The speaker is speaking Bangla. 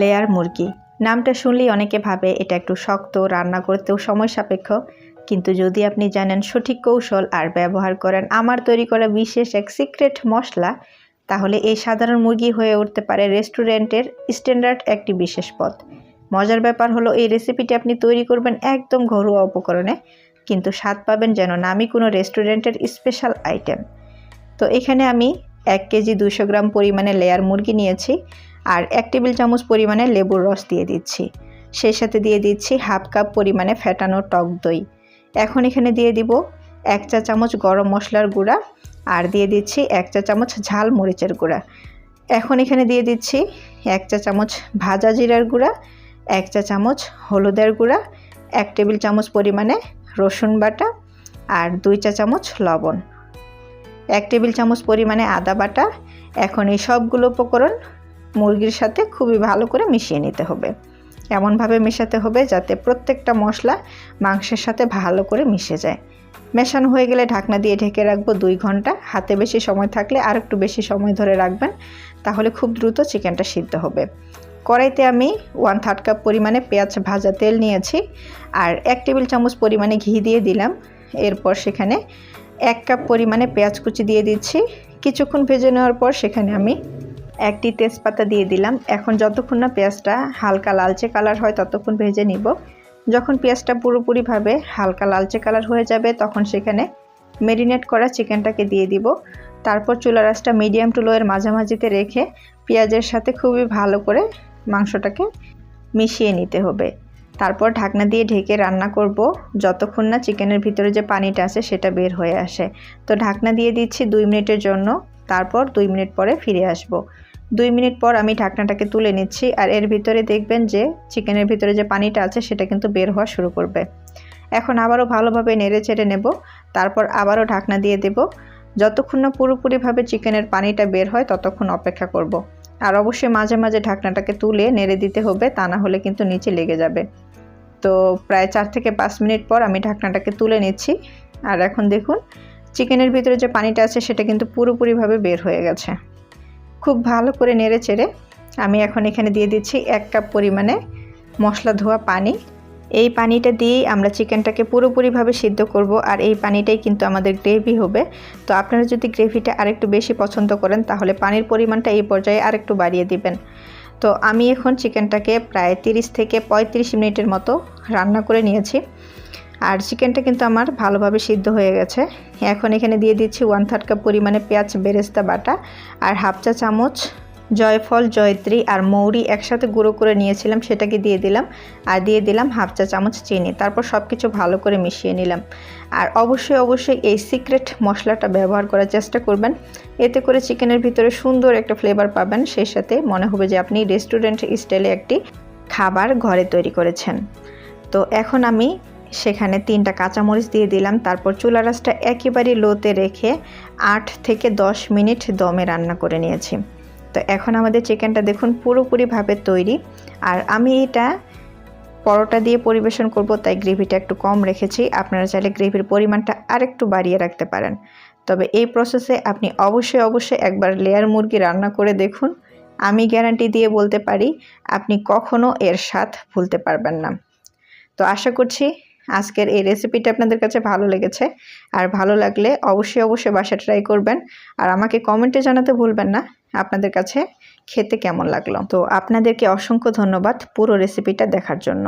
লেয়ার মুরগি। নামটা শুনলেই অনেকে ভাবে এটা একটু শক্ত, রান্না করতেও সময় সাপেক্ষ। কিন্তু যদি আপনি জানেন সঠিক কৌশল আর ব্যবহার করেন আমার তৈরি করা বিশেষ এক সিক্রেট মশলা, তাহলে এই সাধারণ মুরগি হয়ে উঠতে পারে রেস্টুরেন্টের স্ট্যান্ডার্ড একটি বিশেষ পদ। মজার ব্যাপার হলো এই রেসিপিটি আপনি তৈরি করবেন একদম ঘরোয়া উপকরণে, কিন্তু স্বাদ পাবেন যেন নামি কোনো রেস্টুরেন্টের স্পেশাল আইটেম। তো এখানে আমি এক কেজি দুশো গ্রাম পরিমাণে লেয়ার মুরগি নিয়েছি। আর এক টেবিল চামচ পরিমাণে লেবুর রস দিয়ে দিচ্ছি। সেই সাথে দিয়ে দিচ্ছি হাফ কাপ পরিমাণে ফ্যাটানো টক দই। এখন এখানে দিয়ে দিব এক চা চামচ গরম মশলার গুঁড়া আর দিয়ে দিচ্ছি এক চা চামচ ঝাল মরিচের গুঁড়া। এখন এখানে দিয়ে দিচ্ছি এক চা চামচ ভাজা জিরার গুঁড়া, এক চা চামচ হলুদের গুঁড়া, এক টেবিল চামচ পরিমাণে রসুন বাটা আর দুই চা চামচ লবণ। এক টেবিল চামচ পরিমাণে আদা বাটা। এখন এই সবগুলো উপকরণ মুরগির সাথে খুবই ভালো করে মিশিয়ে নিতে হবে। এমনভাবে মেশাতে হবে যাতে প্রত্যেকটা মশলা মাংসের সাথে ভালো করে মিশে যায়। মেশানো হয়ে গেলে ঢাকনা দিয়ে ঢেকে রাখব দুই ঘণ্টা। হাতে বেশি সময় থাকলে আর একটু বেশি সময় ধরে রাখবেন, তাহলে খুব দ্রুত চিকেনটা সিদ্ধ হবে। কড়াইতে আমি ওয়ান থার্ড কাপ পরিমাণে পেঁয়াজ ভাজা তেল নিয়েছি আর এক টেবিল চামচ পরিমাণে ঘি দিয়ে দিলাম। এরপর সেখানে এক কাপ পরিমাণে পেঁয়াজ কুচি দিয়ে দিচ্ছি। কিছুক্ষণ ভেজে নেওয়ার পর সেখানে আমি একটি তেজপাতা দিয়ে দিলাম। এখন যতক্ষণ না পেঁয়াজটা হালকা লালচে কালার হয়, ততক্ষণ ভেজে নিব। যখন পেঁয়াজটা পুরোপুরিভাবে হালকা লালচে কালার হয়ে যাবে, তখন সেখানে মেরিনেট করা চিকেনটাকে দিয়ে দিব। তারপর চুলা রাসটা মিডিয়াম টু লোয়ের মাঝামাঝিতে রেখে পেঁয়াজের সাথে খুবই ভালো করে মাংসটাকে মিশিয়ে নিতে হবে। তারপর ঢাকনা দিয়ে ঢেকে রান্না করব। যতক্ষণ না চিকেনের ভিতরে যে পানিটা আছে, সেটা বের হয়ে আসে। তো ঢাকনা দিয়ে দিচ্ছি দুই মিনিটের জন্য। তারপর দুই মিনিট পরে ফিরে আসব। দুই মিনিট পর আমি ঢাকনাটাকে তুলে নিচ্ছি আর এর ভিতরে দেখবেন যে চিকেনের ভিতরে যে পানিটা আছে সেটা কিন্তু বের হওয়া শুরু করবে। এখন আবারও ভালোভাবে নেড়ে চেড়ে নেব, তারপর আবারও ঢাকনা দিয়ে দেব। যতক্ষণ না পুরোপুরিভাবে চিকেনের পানিটা বের হয় ততক্ষণ অপেক্ষা করব। আর অবশ্যই মাঝে মাঝে ঢাকনাটাকে তুলে নেড়ে দিতে হবে, তা না হলে কিন্তু নিচে লেগে যাবে। তো প্রায় চার থেকে পাঁচ মিনিট পর আমি ঢাকনাটাকে তুলে নিচ্ছি। আর এখন দেখুন, চিকেনের ভিতরে যে পানিটা আছে সেটা কিন্তু পুরোপুরিভাবে বের হয়ে গেছে। খুব ভালো করে নেড়ে চেড়ে আমি এখন এখানে দিয়ে দিচ্ছি এক কাপ পরিমাণে মশলা ধোয়া পানি। এই পানিটা দিয়েই আমরা চিকেনটাকে পুরোপুরিভাবে সিদ্ধ করব আর এই পানিটাই কিন্তু আমাদের গ্রেভি হবে। তো আপনারা যদি গ্রেভিটা আরেকটু বেশি পছন্দ করেন তাহলে পানির পরিমাণটা এই পর্যায়ে আরেকটু বাড়িয়ে দিবেন। তো আমি এখন চিকেনটাকে প্রায় 30 থেকে 35 মিনিটের মতো রান্না করে নিয়েছি। আর চিকেনটা কিন্তু আমার ভালোভাবে সিদ্ধ হয়ে গেছে। এখন এখানে দিয়ে দিচ্ছি ওয়ান থার্ড কাপ পরিমাণে পেঁয়াজ, বেরেস্তা, বাটা আর হাফ চা চামচ জয়ফল, জয়ত্রী আর মৌরি একসাথে গুঁড়ো করে নিয়েছিলাম, সেটাকে দিয়ে দিলাম। আর দিয়ে দিলাম হাফ চা চামচ চিনি। তারপর সব কিছু ভালো করে মিশিয়ে নিলাম। আর অবশ্যই অবশ্যই এই সিক্রেট মশলাটা ব্যবহার করার চেষ্টা করবেন। এতে করে চিকেনের ভিতরে সুন্দর একটা ফ্লেভার পাবেন। সেই সাথে মনে হবে যে আপনি রেস্টুরেন্ট স্টাইলে একটি খাবার ঘরে তৈরি করেছেন। তো এখন আমি সেখানে তিনটা কাঁচামরিচ দিয়ে দিলাম। তারপর চুলা রাসটা একেবারেই লোতে রেখে আট থেকে দশ মিনিট দমে রান্না করে নিয়েছি। তো এখন আমাদের চিকেনটা দেখুন পুরোপুরিভাবে তৈরি। আর আমি এটা পরোটা দিয়ে পরিবেশন করব, তাই গ্রেভিটা একটু কম রেখেছি। আপনারা চাইলে গ্রেভির পরিমাণটা আরেকটু বাড়িয়ে রাখতে পারেন। তবে এই প্রসেসে আপনি অবশ্যই অবশ্যই একবার লেয়ার মুরগি রান্না করে দেখুন। আমি গ্যারান্টি দিয়ে বলতে পারি, আপনি কখনও এর স্বাদ ভুলতে পারবেন না। তো আশা করছি আজকের এই রেসিপিটা আপনাদের কাছে ভালো লেগেছে। আর ভালো লাগলে অবশ্যই অবশ্যই বাসা ট্রাই করবেন। আর আমাকে কমেন্টে জানাতে ভুলবেন না, আপনাদের কাছে খেতে কেমন লাগল? তো আপনাদেরকে অসংখ্য ধন্যবাদ পুরো রেসিপিটা দেখার জন্য।